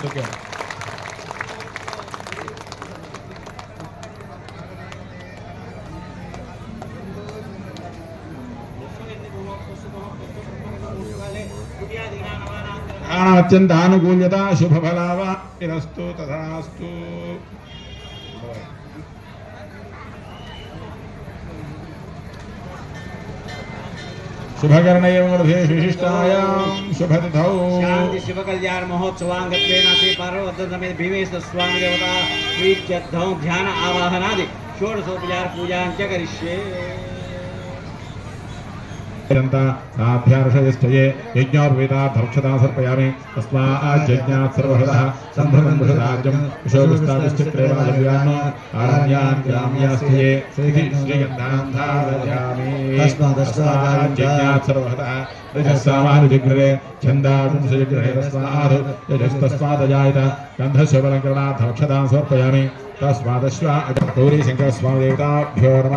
to the goal. हाँ, अत्यन्तानुकूल्यता शुभफलावास्तु तथास्तु शुभकर्णयोर्भेष विशिष्टायां शुभतिथौ शांति शिव कल्याण श्री पार्वती समेत देवता प्रीत्यर्थं ध्यान आवाहनादि षोडशोपचार पूजां च करिष्ये साभ्यार्षयश्चये यज्ञोपवेतार्थक्षता सर्पयामि तस्माज्जज्ञात् सर्वहृदः सम्भृतं वृषदार्जं आरण्यान् ग्राम्यास्थये श्रीगन्धान् జిగ్రే ఛందాగ్రహేస్తస్మాదజాయత గంధశుభలంకరణార్థమక్షదాం సమర్పయామి తస్మాదశ్వ గౌరీ శంకరస్వామి దేవతాభ్యో నమ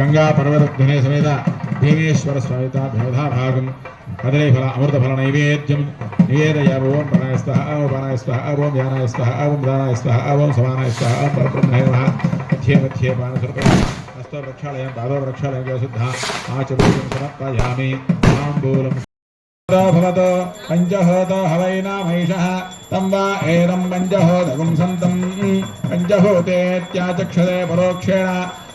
గంగా పర్వతధ్వనే సమేత దేవేశ్వర స్వామిత భేదారాగం కదలీఫల అమృతఫల నైవేద్యం నివేదయామ ఓం ప్రణాయస్త ఓం ఓం ధ్యానాయస్త ఓం దానాయస్త ఓం సమానాయస్త మధ్యే మధ్యే పానసర్ప హస్త పాదో వృక్షాలయం వ్యశుద్ధ ఆచరూపం సమర్పయామి తాంబూలం భవతో పంచహోతో తం వా పరోక్షేణ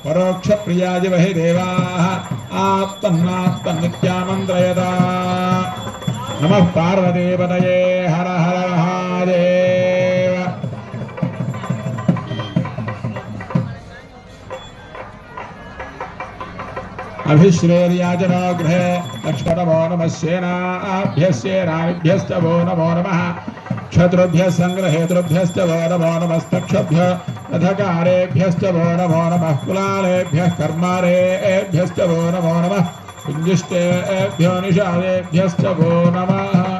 परोक्ष प्रियाज वही देवाः। आप्तन्नाप्तन्नित्यामन्त्रयता नमः पार्वतीपतये हर हर महादेव। अभिश्रेर्याचनाग्रहे लक्ष्मणमो नमः सेनाभ्यस्येनाभ्यश्च वो नमो नमः। क्षत्रुभ्यः सङ्ग्रहेतृभ्यश्च वो नमो नमस्तक्षभ्य रथकारेभ्यश्च वो नमो नमः। कुलालेभ्यः कर्मारेभ्यश्च वो नमो नमः। कुञ्जिष्टेभ्यो निषादेभ्यश्च वो नमः।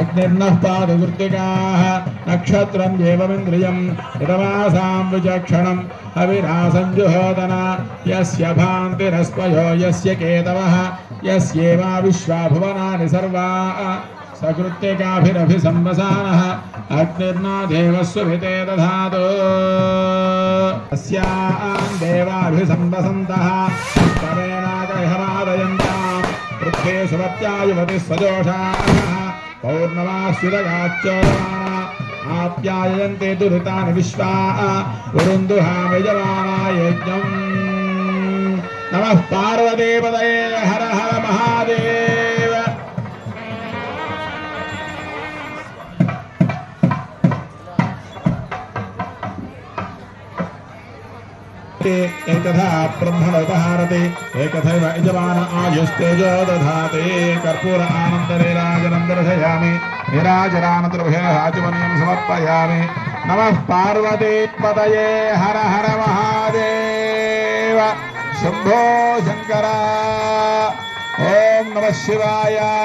अग्निर्नः पादवृत्तिकाः नक्षत्रं देवमिन्द्रियं ऋतमासां विचक्षणं हविरासञ्जुहोदन यस्य भान्तिरस्पयो यस्य केतवः, यस्येवा सर्वा। सकृत्तिकाभिरभिसंवसानः अग्निर्नो देवस्वभिते दधातु अस्यां देवाभिसंवसन्तः परेणादयहमादयन्तां वृद्धे सुवत्या युवतिः स्वजोषाः पौर्णमाश्रितगाच्चोरमाणा आप्यायन्ते दुरितानि विश्वा वरुन्धुहामिजमाना यज्ञम् नमः पार्वतीपदये हर एकथा ब्रह्मणोपहारति एकथैव यजमान आयुस्तेजो दधाति। कर्पूर आनन्दनीराजनं दर्शयामि निराजनानन्तर्भयहाचमनीयं समर्पयामि। नमः पार्वतीपतये हर हर महादेव। शम्भो शङ्कर। ॐ नमः शिवाय।